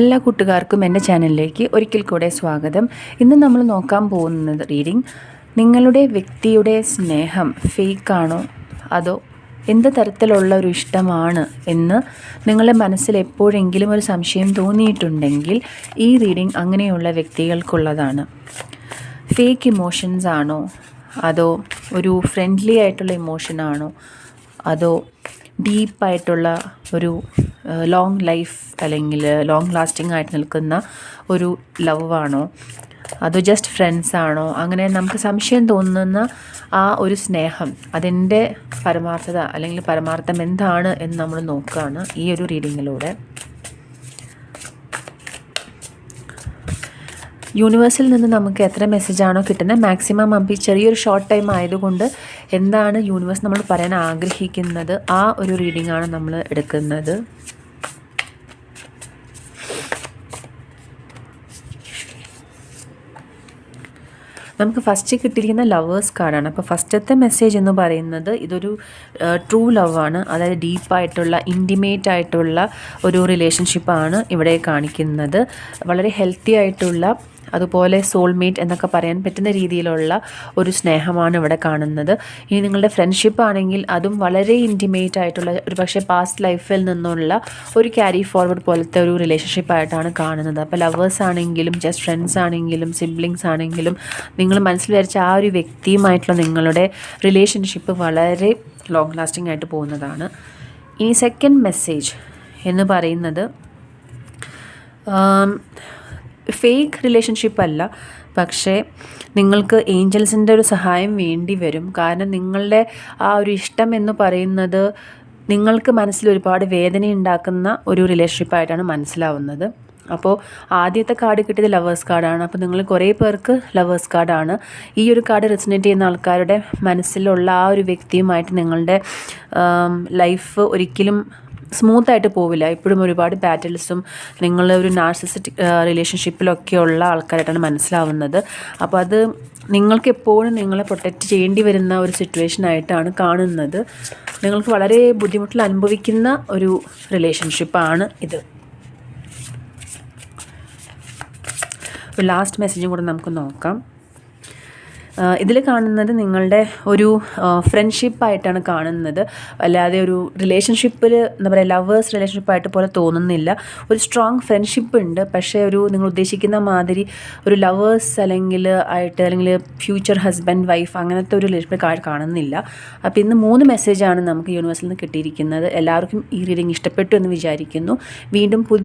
എല്ലാ കൂട്ടുകാർക്കും എന്റെ ചാനലിലേക്ക് ഒരിക്കൽ കൂടെ സ്വാഗതം. ഇന്ന് നമ്മൾ നോക്കാൻ പോകുന്നത് റീഡിംഗ് നിങ്ങളുടെ വ്യക്തിയുടെ സ്നേഹം ഫേക്കാണോ? അതോ എന്ത് തരത്തിലുള്ള ഒരു ഇഷ്ടമാണ് എന്ന് നിങ്ങളുടെ മനസ്സിൽ എപ്പോഴെങ്കിലും ഒരു സംശയം തോന്നിയിട്ടുണ്ടെങ്കിൽ ഈ റീഡിംഗ് അങ്ങനെയുള്ള വ്യക്തികൾക്കുള്ളതാണ്. ഫേക്ക് ഇമോഷൻസ് ആണോ? അതോ ഒരു ഫ്രണ്ട്ലി ആയിട്ടുള്ള ഇമോഷനാണോ അതോ ഡീപ്പായിട്ടുള്ള ഒരു ലോങ് ലൈഫ് അല്ലെങ്കിൽ ലോങ് ലാസ്റ്റിംഗ് ആയിട്ട് നിൽക്കുന്ന ഒരു ലവ് ആണോ? അതോ ജസ്റ്റ് ഫ്രണ്ട്സ് ആണോ? അങ്ങനെ നമുക്ക് സംശയം തോന്നുന്ന ആ ഒരു സ്നേഹം അതിന്റെ പരമാർത്ഥത അല്ലെങ്കിൽ പരമാർത്ഥം എന്താണ് എന്ന് നമ്മൾ നോക്കുകയാണ് ഈ ഒരു റീഡിങ്ങിലൂടെ യൂണിവേഴ്സിൽ നിന്ന് നമുക്ക് എത്ര മെസ്സേജാണോ കിട്ടുന്നത് മാക്സിമം നമുക്ക് ചെറിയൊരു ഷോർട്ട് ടൈം ആയതുകൊണ്ട് എന്താണ് യൂണിവേഴ്സ് നമ്മൾ പറയാൻ ആഗ്രഹിക്കുന്നത്? ആ ഒരു റീഡിംഗ് ആണ് നമ്മൾ എടുക്കുന്നത്. നമുക്ക് ഫസ്റ്റ് കിട്ടിയിരിക്കുന്ന ലവേഴ്സ് കാർഡാണ് അപ്പോൾ ഫസ്റ്റത്തെ മെസ്സേജ് എന്ന് പറയുന്നത് ഇതൊരു ട്രൂ ലവ് ആണ്. അതായത് ഡീപ്പായിട്ടുള്ള ഇന്റിമേറ്റ് ആയിട്ടുള്ള ഒരു റിലേഷൻഷിപ്പാണ് ഇവിടെ കാണിക്കുന്നത്. വളരെ ഹെൽത്തി ആയിട്ടുള്ള അതുപോലെ സോൾമേറ്റ് എന്നൊക്കെ പറയാൻ പറ്റുന്ന രീതിയിലുള്ള ഒരു സ്നേഹമാണ് ഇവിടെ കാണുന്നത്. ഇനി നിങ്ങളുടെ ഫ്രണ്ട്ഷിപ്പ് ആണെങ്കിൽ അതും വളരെ ഇന്റിമേറ്റ് ആയിട്ടുള്ള ഒരു പക്ഷേ പാസ്റ്റ് ലൈഫിൽ നിന്നുള്ള ഒരു ക്യാരി ഫോർവേഡ് പോലത്തെ ഒരു റിലേഷൻഷിപ്പ് ആയിട്ടാണ് കാണുന്നത്. അപ്പോൾ ലവേഴ്സ് ആണെങ്കിലും ജസ്റ്റ് ഫ്രണ്ട്സ് ആണെങ്കിലും സിബ്ലിങ്സ് ആണെങ്കിലും നിങ്ങൾ മനസ്സിൽ വിചാരിച്ച ആ ഒരു വ്യക്തിയുമായിട്ടുള്ള നിങ്ങളുടെ റിലേഷൻഷിപ്പ് വളരെ ലോങ് ലാസ്റ്റിംഗ് ആയിട്ട് പോകുന്നതാണ്. ഇനി സെക്കൻഡ് മെസ്സേജ് എന്ന് പറയുന്നത് ഫേക്ക് റിലേഷൻഷിപ്പ് അല്ല. പക്ഷേ നിങ്ങൾക്ക് ഏഞ്ചൽസിന്റെ ഒരു സഹായം വേണ്ടി വരും. കാരണം നിങ്ങളുടെ ആ ഒരു ഇഷ്ടം എന്ന് പറയുന്നത് നിങ്ങൾക്ക് മനസ്സിൽ ഒരുപാട് വേദന ഉണ്ടാക്കുന്ന ഒരു റിലേഷൻഷിപ്പായിട്ടാണ് മനസ്സിലാവുന്നത്. അപ്പോൾ ആദ്യത്തെ കാർഡ് കിട്ടിയത് ലവേഴ്സ് കാർഡാണ് അപ്പോൾ നിങ്ങൾ കുറേ പേർക്ക് ലവേഴ്സ് കാർഡാണ് ഈ ഒരു കാർഡ് റെസിനേറ്റ് ചെയ്യുന്ന ആൾക്കാരുടെ മനസ്സിലുള്ള ആ ഒരു വ്യക്തിയുമായിട്ട് നിങ്ങളുടെ ലൈഫ് ഒരിക്കലും സ്മൂത്തായിട്ട് പോവില്ല. ഇപ്പോഴും ഒരുപാട് ബാറ്റിൽസും നിങ്ങൾ ഒരു നാർസിസ്റ്റിക് റിലേഷൻഷിപ്പിലൊക്കെ ഉള്ള ആൾക്കാരായിട്ടാണ് മനസ്സിലാവുന്നത്. അപ്പോൾ അത് നിങ്ങൾക്ക് എപ്പോഴും നിങ്ങളെ പ്രൊട്ടക്റ്റ് ചെയ്യേണ്ടി വരുന്ന ഒരു സിറ്റുവേഷൻ ആയിട്ടാണ് കാണുന്നത്. നിങ്ങൾക്ക് വളരെ ബുദ്ധിമുട്ടിൽ അനുഭവിക്കുന്ന ഒരു റിലേഷൻഷിപ്പാണ് ഇത്. ലാസ്റ്റ് മെസ്സേജും കൂടെ നമുക്ക് നോക്കാം. ഇതിൽ കാണുന്നത് നിങ്ങളുടെ ഒരു ഫ്രണ്ട്ഷിപ്പായിട്ടാണ് കാണുന്നത്. അല്ലാതെ ഒരു റിലേഷൻഷിപ്പിൽ എന്താ പറയുക ലവേഴ്സ് റിലേഷൻഷിപ്പായിട്ട് പോലെ തോന്നുന്നില്ല. ഒരു സ്ട്രോങ് ഫ്രണ്ട്ഷിപ്പ് ഉണ്ട്. പക്ഷേ ഒരു നിങ്ങൾ ഉദ്ദേശിക്കുന്ന മാതിരി ഒരു ലവേഴ്സ് അല്ലെങ്കിൽ ആയിട്ട് അല്ലെങ്കിൽ ഫ്യൂച്ചർ ഹസ്ബൻഡ് വൈഫ് അങ്ങനത്തെ ഒരു റിലേഷൻഷിപ്പ് കാണുന്നില്ല. അപ്പോൾ ഇന്ന് മൂന്ന് മെസ്സേജാണ് നമുക്ക് യൂണിവേഴ്സിൽ നിന്ന് കിട്ടിയിരിക്കുന്നത്. എല്ലാവർക്കും ഈ റീഡിങ് ഇഷ്ടപ്പെട്ടു എന്ന് വിചാരിക്കുന്നു. വീണ്ടും